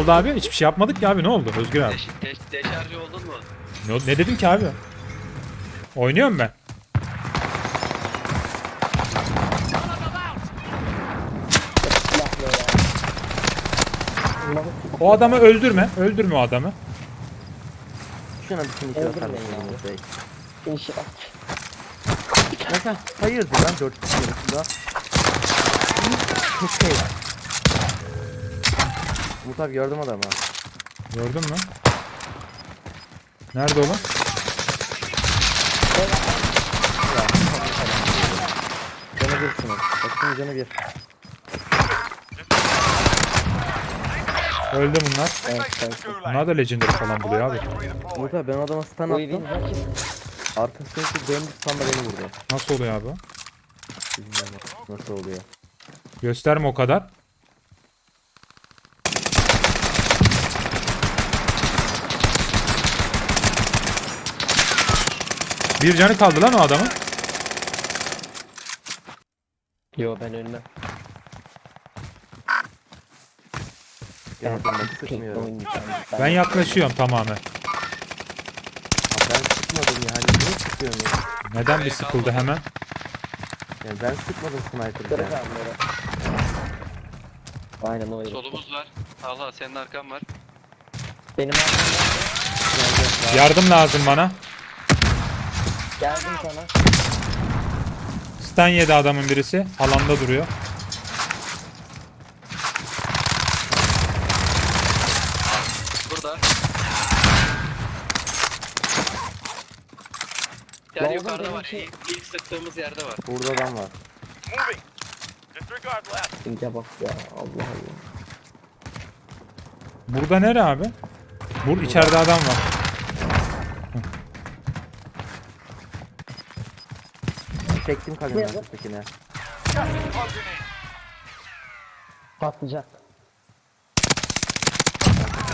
oldu abi? Hiçbir şey yapmadık ki abi ne oldu Özgür abi? Deş, deş, deşarjı oldun mu? Ne, ne dedim ki abi? Oynuyorum ben. Ya. O adamı öldürme. Öldürme o adamı. Şuna bir ya. Finish'i bak. Mesela hayırdır lan 4 kişi arasında? Şey. Umut abi gördüm adamı. Gördün mü? Nerede o lan? Canı bir sınır. Bakın canı bir. Öldü bunlar. Evet, evet. Bunlar da legendary falan buluyor abi. Umut abi ben adama stun attım. Arkasındaki döndü stunla beni vurdu. Nasıl oluyor abi? Bilmiyorum nasıl oluyor. Gösterme o kadar. Bir canı kaldı lan o adamın. Yo ben. Gördüm ben sıkmıyorum. yaklaşıyorum tamamen. Ha, ben sıkmadım ya. Hani niye sıkıyorsun ya? Neden bir sıkıldı hemen? Yani ben sıkmadım sniper'ı. Ya. Aynen o herif. Solumuz var. Allah senin arkan var. Benim arkamdan Yardım lazım bana. Geldim sana. Stun yedi adamın birisi. Alanda duruyor. Burada. Ya Yani oğlum yukarıda var. şey- İlk, ilk sıktığımız yerde var. Burada adam var. İnce bak ya Allah Allah. Burada nere abi? Bur içeride adam var. Çektim Nerede? arkasındakine. Patlayacak.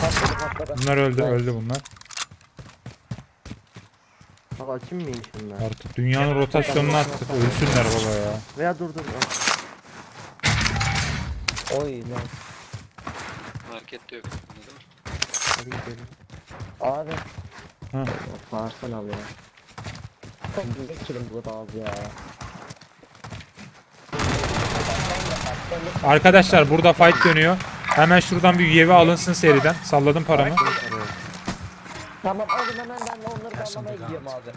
Patladı patladı. Bunlar öldü, Evet. öldü bunlar. Bak açayım mıyım şunlar? Artık dünyanın rotasyonunu attık. Ölsünler baba ya. Veya dur dur. al. Oy lan. Markette yok. Mı? Hadi gidelim. Abi. Ha. Bağırsan al ya. Kilim ya. Arkadaşlar burada fight dönüyor. Hemen şuradan bir üyevi alınsın seriden. Salladım paramı. Tamam alın hemen ben de onları da almaya gidiyorum abi.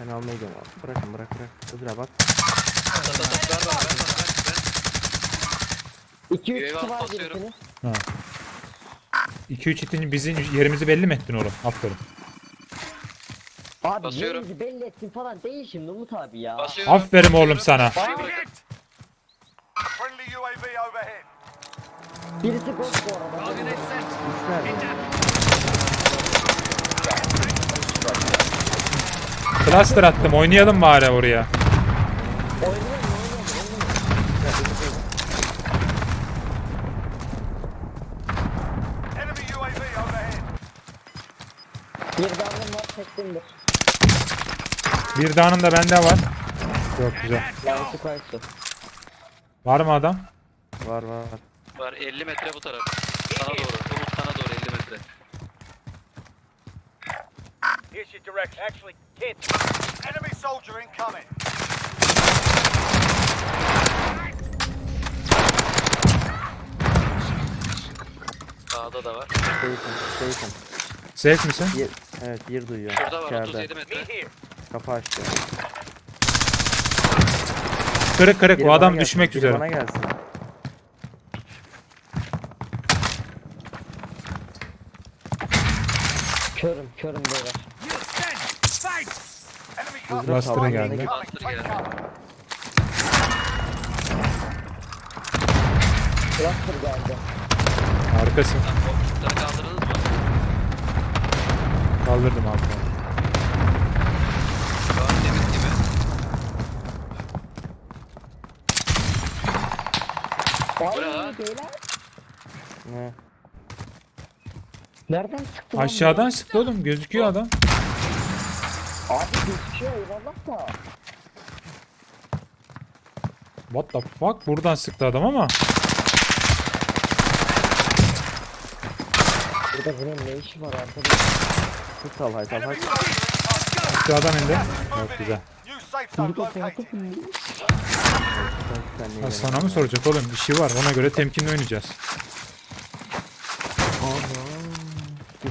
Ben almaya gidiyorum abi. Bırakın bırak bırak. Hızra bak. Ver bana ver bana ver. 2-3 Eyvah, kişi var gerisini. 2-3 itin bizim yerimizi belli mi ettin oğlum? Aferin. Abi Basıyorum. yerinizi belli ettin falan değil şimdi Umut abi ya. Basıyorum. Aferin oğlum sana. Friendly UAV overhead. Birisi ghost bu arada. Cluster attım. Oynayalım bari oraya. Oynayalım oynayalım oynayalım. Enemy UAV overhead. Bir dalgın var çektimdir. Bir danım da bende var. Çok güzel. Lansı. Var mı adam? Var var. Var 50 metre bu taraf. Sana doğru. Umut sana doğru 50 metre. Here's your direction. Actually, can't. Enemy soldier incoming. Sağda da var. Safe'im. Safe'im. Safe misin? Yer, evet yer duyuyor. Şurada var İçeride. 37 metre. Here. Kapı açtı. Kırık kırık. Biri O bana adam gelsin, düşmek biri üzere. Bana gelsin. Körüm körüm böyle. Tavanına geldi. Cluster Take geldi. boşlukları kaldırdınız mı? Kaldırdım abi. Ay ne lan? beyler. Ne? Nereden çıktı lan? Aşağıdan sıktı oğlum. Gözüküyor adam. Abi gözüküyor eyvallah da. What the fuck? Buradan sıktı adam ama. Burada bunun ne işi var arkadaş? Tut al haytal Enemy incoming. Şu adam indi. Evet güzel. New safe zone Burada located. neyi Ha, sana mı soracak oğlum? İşi var. Ona göre temkinli oynayacağız.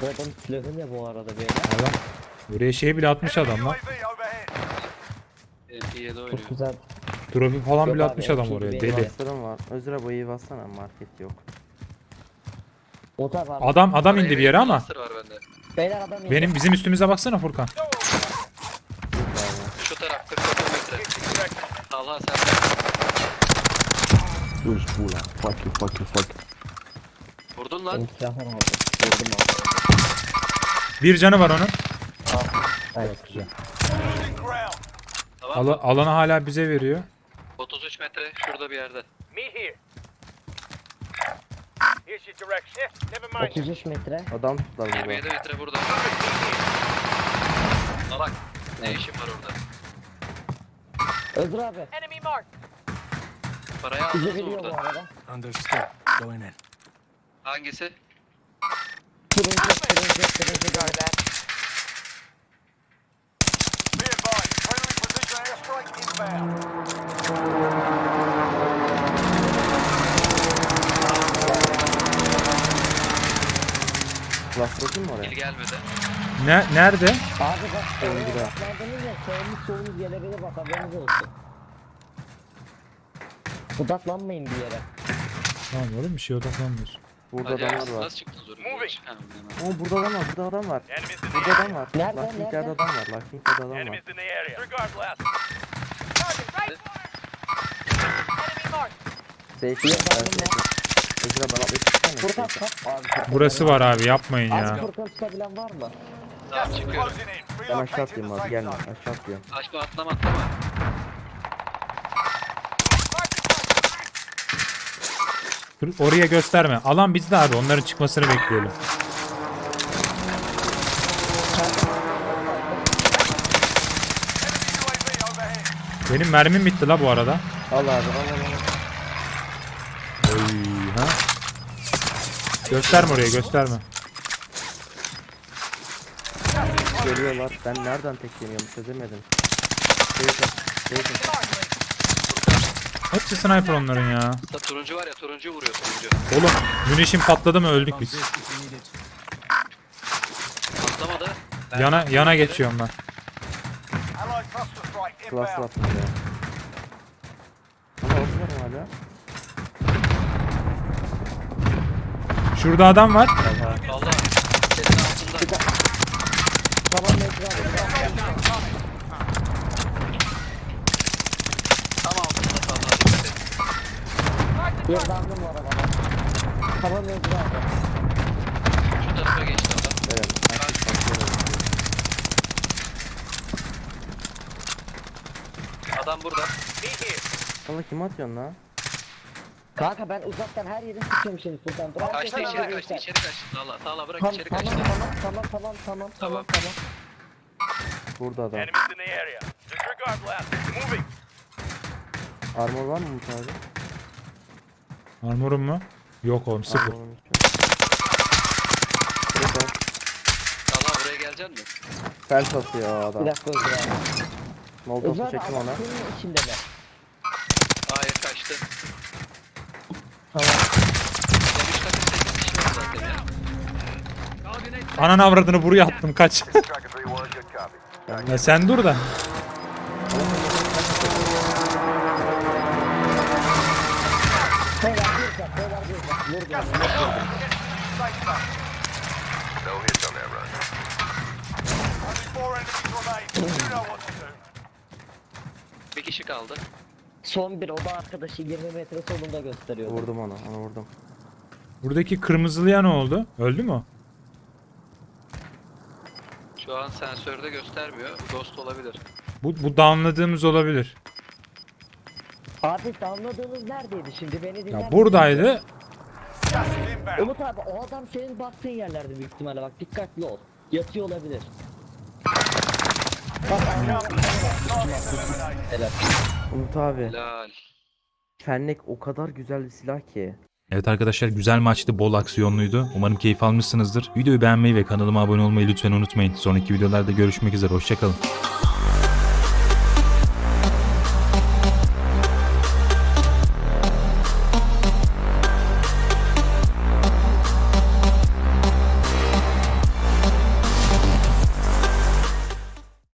Adam silahı ne bu arada böyle? Adam. Buraya şey bile atmış adam lan. Overhead. MP7 oynuyor. Çok güzel. Trofi falan Yok bile abi, atmış adam MP7 oraya. benim Deli. var. Baslarım var. Bu iyi bassana market yok. O da var. Adam adam indi bir yere ama. Master var bende. Beyler adam indi. Benim bizim üstümüze baksana Furkan. Yok abi. Şu taraf 40 metre. Getting direct. Talha sen de. Use Bula. Fuck you, fuck you, fuck you. Vurdun lan. Benim. Vurdum abi. Bir canı var onun. Evet. Güzel. Tamam. Ala- alanı hala bize veriyor. 33 metre şurada bir yerde. Meet here. Here's your direction. Never mind. 33 metre. Adam tuttular burada. 27 metre burada. Salak. Ne işin var orada? Özür abi. Enemy mark. Parayı Bizi aldınız biliyor bu burada? arada. Understood. Going in. Hangisi? Turuncu, turuncu, turuncu galiba. Be advised. Friendly precision airstrike inbound. Laf bakayım mı oraya? İl gelmedi. Ne nerede? Abi bak. Da. Odaklandınız ya. Sağımız solumuz gelebilir bak haberiniz olsun. Odaklanmayın bir yere. Tamam oğlum bir şey odaklanmıyorsun. Burada Hadi adamlar nasıl, var. nasıl çıktınız oraya? Ha, hemen. Oo burada adam var, burada adam var. Burada adam var. Nerede, Lastiklerde nerede? adam var. Lastiklerde adam var. Bir safe. var. Özür abi bana bir Furkan tutsana. tut. Abi Furkan. Burası var abi yapmayın Az ya. Furkan tutabilen var mı? Tamam çıkıyorum. Ben aşağı atlayayım abi gelme. Aşağı atlıyorum. Aşma atlama atlama. Dur, oraya gösterme. Alan bizde abi. Onların çıkmasını bekleyelim. Benim mermim bitti la bu arada. Al abi al al. Oy, ha? Gösterme oraya gösterme. Geliyorlar. Ben nereden tek yemiyorum çözemedim. Safe. Safe. Hepsi sniper onların ya. Sa turuncu var ya turuncu vuruyor turuncu. Oğlum güneşin patladı mı öldük biz. Patlamadı. Ben Yana yana geçiyorum ben. Var hala. Şurada adam var. Allah. Senin altında. Tamam Necmi abi. Tam altında Talha. Dikkat et. Bir dandım var arabada. Tamam Necmi abi. Şu tarafa geçti adam. Evet. Adam burada. Sana kim atıyorsun lan? Kanka ben uzaktan her yeri sıkıyorum şimdi Furkan. Bırak Kaçtı beni içeri abi, kaçtı yeter. içeri kaçtı. Talha Talha bırak Tamam içeri tamam kaçtı. tamam tamam tamam tamam tamam tamam. Burada adam. Enemies in the area. Disregard last. Moving. Armor var mı Umut abi? Armorum mu? Yok oğlum sıfır. Yok. Burada. Talha buraya gelecek misin? Fel tasıyor o Bir adam. dakika Özgür abi. Molotof'u Özgür abi çektim ona. senin içinde mi? Hayır kaçtı. Tamam. Ya 3 takım 8 kişi var zaten ya. Ananı avradını buraya attım kaç. Tracker 3-1, good copy. ya sen dur da. No hits on that run. Only four enemies remain. You know what to do. Bir kişi kaldı. Son bir oda arkadaşı 20 metre solunda gösteriyor. Vurdum onu. Onu vurdum. Buradaki kırmızılıya ne oldu? Öldü mü? o? Şu an sensörde göstermiyor. Ghost olabilir. Bu, bu downladığımız olabilir. Abi damladığınız neredeydi şimdi beni dinler Ya misin? buradaydı. Umut abi o adam senin baktığın yerlerde büyük ihtimalle bak dikkatli ol. Yatıyor olabilir. Bak aynen. Helal. Umut abi. Helal. Fennek o kadar güzel bir silah ki. Evet arkadaşlar güzel maçtı, bol aksiyonluydu. Umarım keyif almışsınızdır. Videoyu beğenmeyi ve kanalıma abone olmayı lütfen unutmayın. Sonraki videolarda görüşmek üzere, hoşçakalın.